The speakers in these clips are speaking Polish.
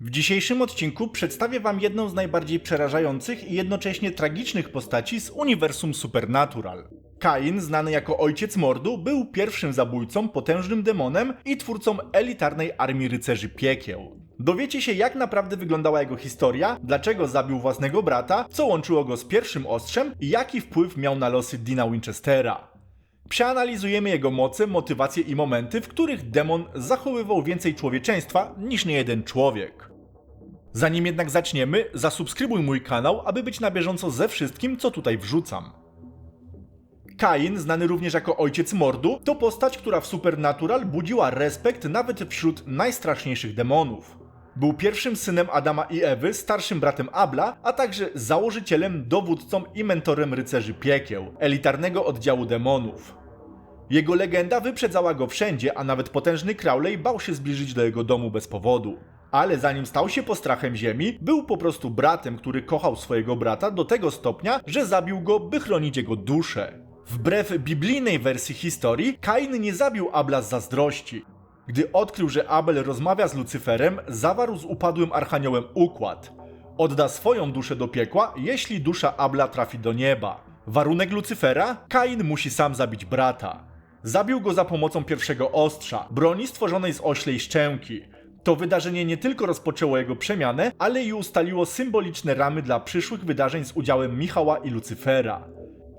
W dzisiejszym odcinku przedstawię Wam jedną z najbardziej przerażających i jednocześnie tragicznych postaci z uniwersum Supernatural. Kain, znany jako ojciec mordu, był pierwszym zabójcą, potężnym demonem i twórcą elitarnej armii rycerzy piekieł. Dowiecie się, jak naprawdę wyglądała jego historia, dlaczego zabił własnego brata, co łączyło go z pierwszym ostrzem i jaki wpływ miał na losy Dina Winchestera. Przeanalizujemy jego moce, motywacje i momenty, w których demon zachowywał więcej człowieczeństwa niż niejeden człowiek. Zanim jednak zaczniemy, zasubskrybuj mój kanał, aby być na bieżąco ze wszystkim, co tutaj wrzucam. Kain, znany również jako ojciec mordu, to postać, która w Supernatural budziła respekt nawet wśród najstraszniejszych demonów. Był pierwszym synem Adama i Ewy, starszym bratem Abla, a także założycielem, dowódcą i mentorem rycerzy piekieł, elitarnego oddziału demonów. Jego legenda wyprzedzała go wszędzie, a nawet potężny Crowley bał się zbliżyć do jego domu bez powodu. Ale zanim stał się postrachem ziemi, był po prostu bratem, który kochał swojego brata do tego stopnia, że zabił go, by chronić jego duszę. Wbrew biblijnej wersji historii, Kain nie zabił Abla z zazdrości. Gdy odkrył, że Abel rozmawia z Lucyferem, zawarł z upadłym archaniołem układ. Odda swoją duszę do piekła, jeśli dusza Abla trafi do nieba. Warunek Lucyfera? Kain musi sam zabić brata. Zabił go za pomocą pierwszego ostrza, broni stworzonej z oślej szczęki. To wydarzenie nie tylko rozpoczęło jego przemianę, ale i ustaliło symboliczne ramy dla przyszłych wydarzeń z udziałem Michała i Lucyfera.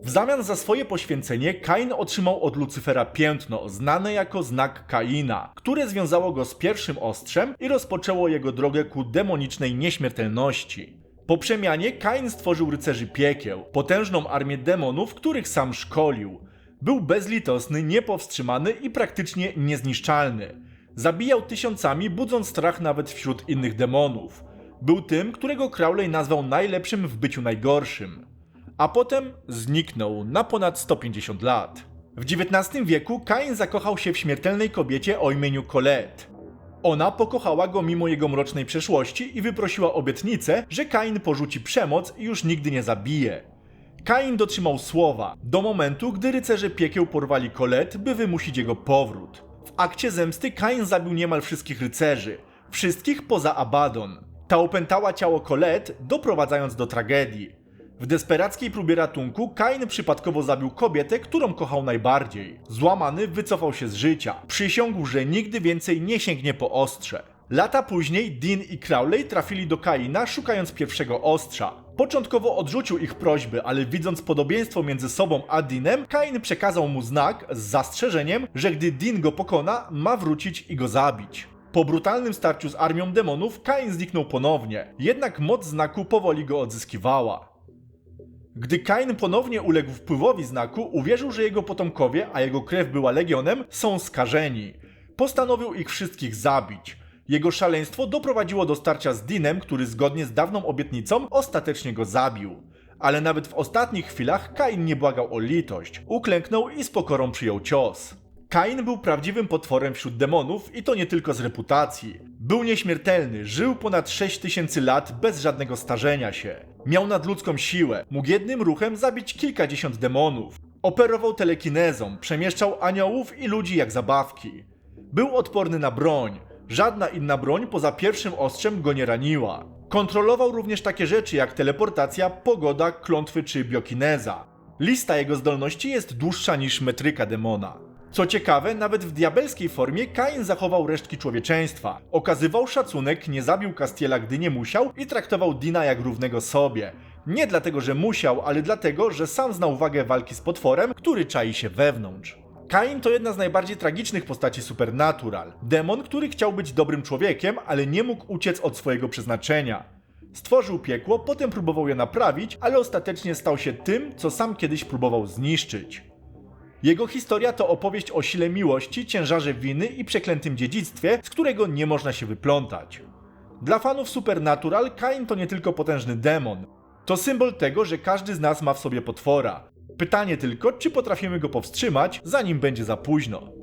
W zamian za swoje poświęcenie Kain otrzymał od Lucyfera piętno, znane jako znak Kaina, które związało go z pierwszym ostrzem i rozpoczęło jego drogę ku demonicznej nieśmiertelności. Po przemianie Kain stworzył rycerzy piekieł, potężną armię demonów, których sam szkolił. Był bezlitosny, niepowstrzymany i praktycznie niezniszczalny. Zabijał tysiącami, budząc strach nawet wśród innych demonów. Był tym, którego Crowley nazwał najlepszym w byciu najgorszym a potem zniknął na ponad 150 lat. W XIX wieku Kain zakochał się w śmiertelnej kobiecie o imieniu Colette. Ona pokochała go mimo jego mrocznej przeszłości i wyprosiła obietnicę, że Kain porzuci przemoc i już nigdy nie zabije. Kain dotrzymał słowa, do momentu, gdy rycerze piekieł porwali Colette, by wymusić jego powrót. W akcie zemsty Kain zabił niemal wszystkich rycerzy, wszystkich poza Abaddon. Ta opętała ciało Colette, doprowadzając do tragedii. W desperackiej próbie ratunku Kain przypadkowo zabił kobietę, którą kochał najbardziej. Złamany wycofał się z życia. Przysiągł, że nigdy więcej nie sięgnie po ostrze. Lata później Dean i Crowley trafili do Kaina szukając pierwszego ostrza. Początkowo odrzucił ich prośby, ale widząc podobieństwo między sobą a Deanem, Kain przekazał mu znak z zastrzeżeniem, że gdy Dean go pokona, ma wrócić i go zabić. Po brutalnym starciu z armią demonów, Kain zniknął ponownie, jednak moc znaku powoli go odzyskiwała. Gdy Kain ponownie uległ wpływowi znaku, uwierzył, że jego potomkowie, a jego krew była legionem, są skażeni. Postanowił ich wszystkich zabić. Jego szaleństwo doprowadziło do starcia z Dinem, który zgodnie z dawną obietnicą ostatecznie go zabił. Ale nawet w ostatnich chwilach Kain nie błagał o litość. Uklęknął i z pokorą przyjął cios. Kain był prawdziwym potworem wśród demonów i to nie tylko z reputacji. Był nieśmiertelny, żył ponad 6000 lat bez żadnego starzenia się. Miał nadludzką siłę, mógł jednym ruchem zabić kilkadziesiąt demonów. Operował telekinezą, przemieszczał aniołów i ludzi jak zabawki. Był odporny na broń. Żadna inna broń poza pierwszym ostrzem go nie raniła. Kontrolował również takie rzeczy jak teleportacja, pogoda, klątwy czy biokineza. Lista jego zdolności jest dłuższa niż metryka demona. Co ciekawe, nawet w diabelskiej formie Kain zachował resztki człowieczeństwa. Okazywał szacunek, nie zabił Castiela, gdy nie musiał i traktował Dina jak równego sobie. Nie dlatego, że musiał, ale dlatego, że sam znał wagę walki z potworem, który czai się wewnątrz. Kain to jedna z najbardziej tragicznych postaci Supernatural. Demon, który chciał być dobrym człowiekiem, ale nie mógł uciec od swojego przeznaczenia. Stworzył piekło, potem próbował je naprawić, ale ostatecznie stał się tym, co sam kiedyś próbował zniszczyć. Jego historia to opowieść o sile miłości, ciężarze winy i przeklętym dziedzictwie, z którego nie można się wyplątać. Dla fanów Supernatural Kain to nie tylko potężny demon. To symbol tego, że każdy z nas ma w sobie potwora. Pytanie tylko, czy potrafimy go powstrzymać, zanim będzie za późno.